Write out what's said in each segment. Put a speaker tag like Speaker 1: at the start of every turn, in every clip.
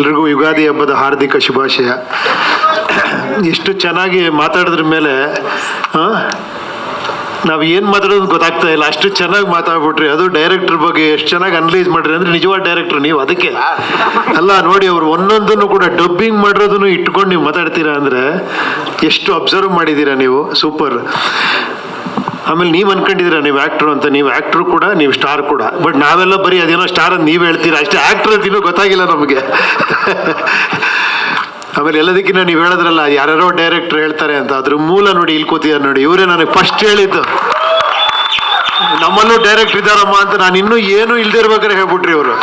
Speaker 1: ಎಲ್ರಿಗೂ ಯುಗಾದಿ ಹಬ್ಬದ ಹಾರ್ದಿಕ ಶುಭಾಶಯ. ಎಷ್ಟು ಚೆನ್ನಾಗಿ ಮಾತಾಡಿದ್ರ ಮೇಲೆ ನಾವು ಏನು ಮಾತಾಡೋದು ಗೊತ್ತಾಗ್ತಾ ಇಲ್ಲ. ಅಷ್ಟು ಚೆನ್ನಾಗಿ ಮಾತಾಡ್ಬಿಟ್ರಿ. ಅದು ಡೈರೆಕ್ಟರ್ ಬಗ್ಗೆ ಎಷ್ಟು ಚೆನ್ನಾಗಿ ಅನಲೈಸ್ ಮಾಡ್ರಿ ಅಂದ್ರೆ ನಿಜವಾದ ಡೈರೆಕ್ಟರ್ ನೀವು ಅದಕ್ಕೆ. ಅಲ್ಲ, ನೋಡಿ ಅವ್ರು ಒಂದೊಂದನ್ನು ಕೂಡ ಡಬ್ಬಿಂಗ್ ಮಾಡಿರೋದನ್ನು ಇಟ್ಕೊಂಡು ನೀವು ಮಾತಾಡ್ತೀರಾ ಅಂದ್ರೆ ಎಷ್ಟು ಅಬ್ಸರ್ವ್ ಮಾಡಿದ್ದೀರಾ ನೀವು. ಸೂಪರ್. ಆಮೇಲೆ ನೀವು ಅನ್ಕೊಂಡಿದ್ದೀರಾ, ನೀವು ಆಕ್ಟರ್ ಅಂತ, ನೀವು ಆಕ್ಟರ್ ಕೂಡ, ನೀವು ಸ್ಟಾರ್ ಕೂಡ. ಬಟ್ ನಾವೆಲ್ಲ ಬರೀ ಅದೇನೋ ಸ್ಟಾರ್ ಅಂತ ನೀವು ಹೇಳ್ತೀರಾ? ಅಷ್ಟೇ ಆಕ್ಟರ್ ಅಂತ ಇನ್ನೂ ಗೊತ್ತಾಗಿಲ್ಲ ನಮಗೆ. ಆಮೇಲೆ ಎಲ್ಲದಕ್ಕಿಂತ ನೀವು ಹೇಳಿದ್ರಲ್ಲ, ಯಾರ್ಯಾರೋ ಡೈರೆಕ್ಟರ್ ಹೇಳ್ತಾರೆ ಅಂತ, ಅದ್ರ ಮೂಲ ನೋಡಿ ಇಲ್ಲಿ ಕೂತಿದ್ದಾರೆ ನೋಡಿ. ಇವರೇ ನನಗೆ ಫಸ್ಟ್ ಹೇಳಿದ್ದು. ನಮ್ಮಲ್ಲೂ ಡೈರೆಕ್ಟರ್ ಇದ್ದಾರಮ್ಮ ಅಂತ ನಾನು ಇನ್ನೂ ಏನು ಇಲ್ದೇ ಇರ್ಬೇಕಾದ್ರೆ ಹೇಳ್ಬಿಟ್ರಿ ಇವರು.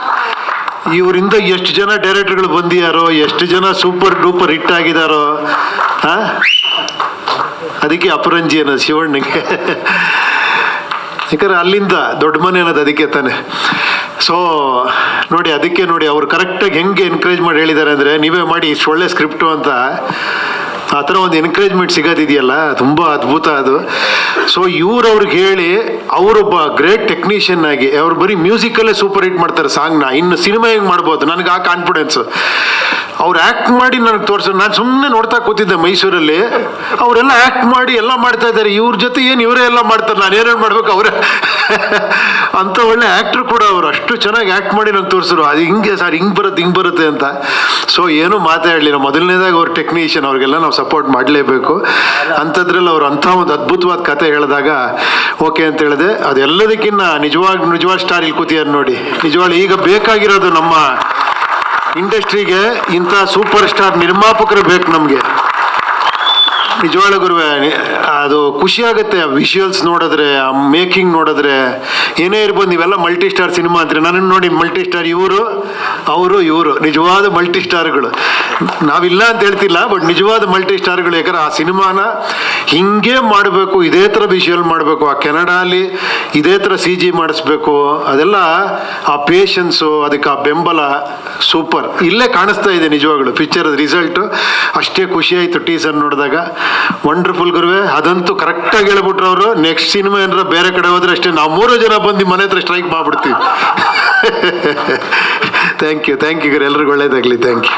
Speaker 1: ಇವರಿಂದ ಎಷ್ಟು ಜನ ಡೈರೆಕ್ಟರ್ಗಳು ಬಂದಿಯಾರೋ ಎಷ್ಟು ಜನ ಸೂಪರ್ ಡೂಪರ್ ಹಿಟ್ ಆಗಿದಾರೋ ಹಾ ಅದಕ್ಕೆ ಅಪರಂಜಿ ಅನ್ನೋದು ಶಿವಣ್ಣಗೆ ಯಾಕಂದ್ರೆ ಅಲ್ಲಿಂದ ದೊಡ್ಡ ಮನೆ ಅನ್ನೋದು ಅದಕ್ಕೆ ತಾನೆ. ಸೊ ನೋಡಿ, ಅದಕ್ಕೆ ನೋಡಿ ಅವ್ರು ಕರೆಕ್ಟಾಗಿ ಹೆಂಗೆ ಎನ್ಕರೇಜ್ ಮಾಡಿ ಹೇಳಿದ್ದಾರೆ ಅಂದರೆ ನೀವೇ ಮಾಡಿ, ಇಷ್ಟು ಒಳ್ಳೆ ಸ್ಕ್ರಿಪ್ಟು ಅಂತ. ಆ ಥರ ಒಂದು ಎನ್ಕರೇಜ್ಮೆಂಟ್ ಸಿಗೋದಿದೆಯಲ್ಲ, ತುಂಬ ಅದ್ಭುತ ಅದು. ಸೊ ಇವ್ರು ಅವ್ರಿಗೆ ಹೇಳಿ, ಅವರೊಬ್ಬ ಗ್ರೇಟ್ ಟೆಕ್ನಿಷಿಯನ್ ಆಗಿ, ಅವ್ರು ಬರೀ ಮ್ಯೂಸಿಕಲ್ಲೇ ಸೂಪರ್ ಹಿಟ್ ಮಾಡ್ತಾರೆ ಸಾಂಗ್ನ ಇನ್ನು ಸಿನಿಮಾ ಹೆಂಗೆ ಮಾಡ್ಬೋದು? ನನಗೆ ಆ ಕಾನ್ಫಿಡೆನ್ಸ್ ಅವ್ರು ಆ್ಯಕ್ಟ್ ಮಾಡಿ ನನಗೆ ತೋರಿಸೋ. ನಾನು ಸುಮ್ಮನೆ ನೋಡ್ತಾ ಕೂತಿದ್ದೆ ಮೈಸೂರಲ್ಲಿ. ಅವರೆಲ್ಲ ಆ್ಯಕ್ಟ್ ಮಾಡಿ ಎಲ್ಲ ಮಾಡ್ತಾ ಇದ್ದಾರೆ. ಇವ್ರ ಜೊತೆ ಏನು ಇವರೇ ಎಲ್ಲ ಮಾಡ್ತಾರೆ? ನಾನು ಏನೇನು ಮಾಡ್ಬೇಕು ಅವರೇ? ಅಂತ ಒಳ್ಳೆ ಆ್ಯಕ್ಟ್ರು ಕೂಡ ಅವರು. ಅಷ್ಟು ಚೆನ್ನಾಗಿ ಆ್ಯಕ್ಟ್ ಮಾಡಿ ನನಗೆ ತೋರಿಸಿದ್ರು. ಅದು ಹಿಂಗೆ ಸರ್, ಹಿಂಗೆ ಬರುತ್ತೆ ಹಿಂಗೆ ಬರುತ್ತೆ ಅಂತ. ಸೊ ಏನೂ ಮಾತಾಡಲಿಲ್ಲ ಮೊದಲನೇದಾಗಿ ಅವ್ರ ಟೆಕ್ನಿಷಿಯನ್ ಅವ್ರಿಗೆಲ್ಲ ನಾವು ಸಪೋರ್ಟ್ ಮಾಡಲೇಬೇಕು. ಅಂಥದ್ರಲ್ಲಿ ಅವ್ರು ಅಂಥ ಒಂದು ಅದ್ಭುತವಾದ ಕತೆ ಹೇಳಿದಾಗ, ಓಕೆ ಅಂತ ಹೇಳಿದೆ. ಅದೆಲ್ಲದಕ್ಕಿಂತ ನಿಜವಾಗ ನಿಜವಾದ ಸ್ಟಾರ್ ಇಲ್ಲಿ ಕೂತಿದ್ದಾರೆ ನೋಡಿ. ನಿಜವಾಗ್ಲೂ ಈಗ ಬೇಕಾಗಿರೋದು ನಮ್ಮ ಇಂಡಸ್ಟ್ರಿಗೆ ಇಂಥ ಸೂಪರ್ ಸ್ಟಾರ್ ನಿರ್ಮಾಪಕರು ಬೇಕು ನಮಗೆ. ನಿಜವಾಳ ಗುರುವೆ ಅದು ಖುಷಿ ಆಗುತ್ತೆ ಆ ವಿಷುವಲ್ಸ್ ನೋಡಿದ್ರೆ, ಆ ಮೇಕಿಂಗ್ ನೋಡಿದ್ರೆ. ಏನೇ ಇರ್ಬೋದು, ನೀವೆಲ್ಲ ಮಲ್ಟಿ ಸ್ಟಾರ್ ಸಿನಿಮಾ ಅಂತೀರಿ. ನನ್ನನ್ನು ನೋಡಿ ಮಲ್ಟಿ ಸ್ಟಾರ್ ಇವರು, ಅವರು ಇವರು. ನಿಜವಾದ ಮಲ್ಟಿ ಸ್ಟಾರ್ಗಳು ನಾವಿಲ್ಲ ಅಂತ ಹೇಳ್ತಿಲ್ಲ ಬಟ್ ನಿಜವಾದ ಮಲ್ಟಿ ಸ್ಟಾರ್ಗಳು ಯಾಕಂದ್ರೆ ಆ ಸಿನಿಮಾನ ಹಿಂಗೆ ಮಾಡಬೇಕು, ಇದೇ ಥರ ವಿಷುವಲ್ ಮಾಡಬೇಕು, ಆ ಕೆನಡಾಲಿ ಇದೇ ಥರ ಸಿ ಜಿ ಮಾಡಿಸ್ಬೇಕು, ಅದೆಲ್ಲ ಆ ಪೇಷನ್ಸು ಅದಕ್ಕೆ ಆ ಬೆಂಬಲ ಸೂಪರ್ ಇಲ್ಲೇ ಕಾಣಿಸ್ತಾ ಇದೆ ನಿಜವಾಗ್ಲು ಪಿಕ್ಚರ್ ರಿಸಲ್ಟು ಅಷ್ಟೇ ಖುಷಿ ಆಯಿತು ಟೀಸರ್ ನೋಡಿದಾಗ. ವಂಡರ್ಫುಲ್ ಗುರುವೆ, ಅದಂತೂ ಕರೆಕ್ಟಾಗಿ ಹೇಳ್ಬಿಟ್ರು ಅವರು. ನೆಕ್ಸ್ಟ್ ಸಿನಿಮಾ ಏನಾರ ಬೇರೆ ಕಡೆ ಹೋದ್ರೆ ಅಷ್ಟೇ, ನಾವು ಮೂರು ಜನ ಬಂದು ಮನೆ ಹತ್ರ ಸ್ಟ್ರೈಕ್ ಮಾಡ್ಬಿಡ್ತೀವಿ. ಥ್ಯಾಂಕ್ ಯು ಥ್ಯಾಂಕ್ ಯು ಗುರು. ಎಲ್ರಿಗೂ ಒಳ್ಳೇದಾಗಲಿ. Thank you